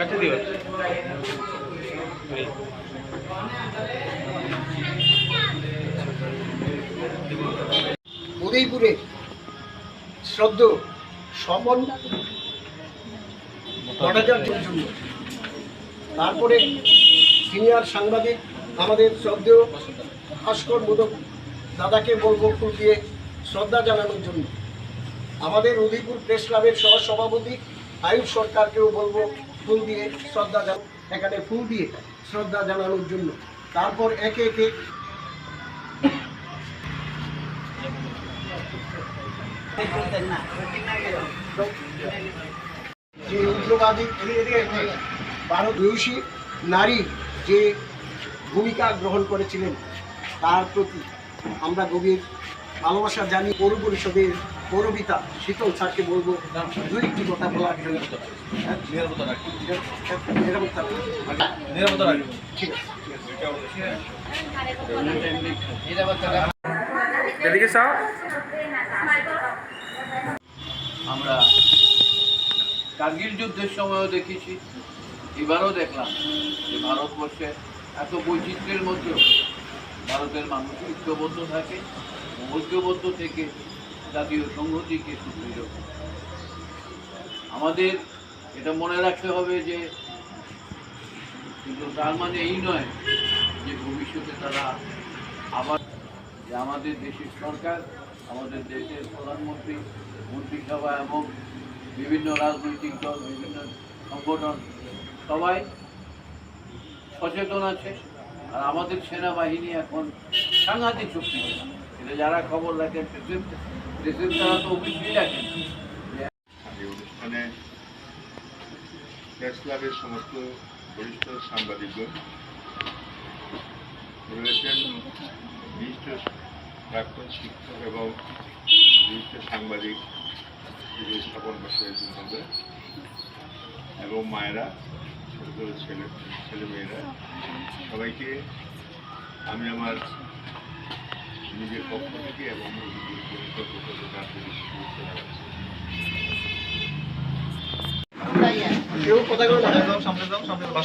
একটা দিও। উদয়পুরে শ্রদ্ধ সমন ভট্টাচার্যের জন্য তারপরে সিনিয়র সাংবাদিক আমাদের শ্রদ্ধেয় ভাস্কর মোদক দাদাকে বলব ফুল দিয়ে শ্রদ্ধা জানানোর জন্য। আমাদের উদয়পুর প্রেস ক্লাবের সহ সভাপতি আয়ুষ সরকারকেও বলব, ফুল দিয়ে শ্রদ্ধা জান এখানে ফুল দিয়ে শ্রদ্ধা জানানোর জন্য। তারপর একে একে যে উগ্রবাদী ভারতবংশী নারী যে ভূমিকা গ্রহণ করেছিলেন, তার প্রতি আমরা গভীর ভালোবাসা জানি পৌর পরিষদের পৌরবিতা শীতল স্যারকে বলব দুই একটি কথা নিরাপত্তা নিরাপত্তা ঠিক আছে আমরা কার্গিল যুদ্ধের সময়ও দেখেছি এবারও দেখলাম যে ভারতবর্ষে এত বৈচিত্র্যের মধ্যেও ভারতের মানুষ ঐক্যবদ্ধ থাকে ঐক্যবদ্ধ থেকে জাতীয় সংহতিকে সুদৃঢ়। আমাদের এটা মনে রাখতে হবে যে, কিন্তু তার মানে এই নয় যে ভবিষ্যতে তারা আবার যে আমাদের দেশের সরকার, আমাদের দেশের প্রধানমন্ত্রী, মন্ত্রিসভা এবং বিভিন্ন রাজনৈতিক দল, বিভিন্ন সংগঠন সবাই সচেতন আছে আর আমাদের সেনাবাহিনী এখন সাংঘাতিক শক্তি এটা যারা খবর রাখেন দেশের তারা তো অবশ্যই রাখেন অনুষ্ঠানে প্রেস ক্লাবের সমস্ত বরিষ্ঠ সাংবাদিকগণ রয়েছেন। বিশিষ্ট প্রাক্তন শিক্ষক এবং বিশিষ্ট সাংবাদিক স্থাপন হবে এবং মায়েরা, ছোট ছোট ছেলে ছেলে মেয়েরা সবাইকে আমি আমার নিজের পক্ষ থেকে এবং কেউ কথা বলে সামনে যাও সামনে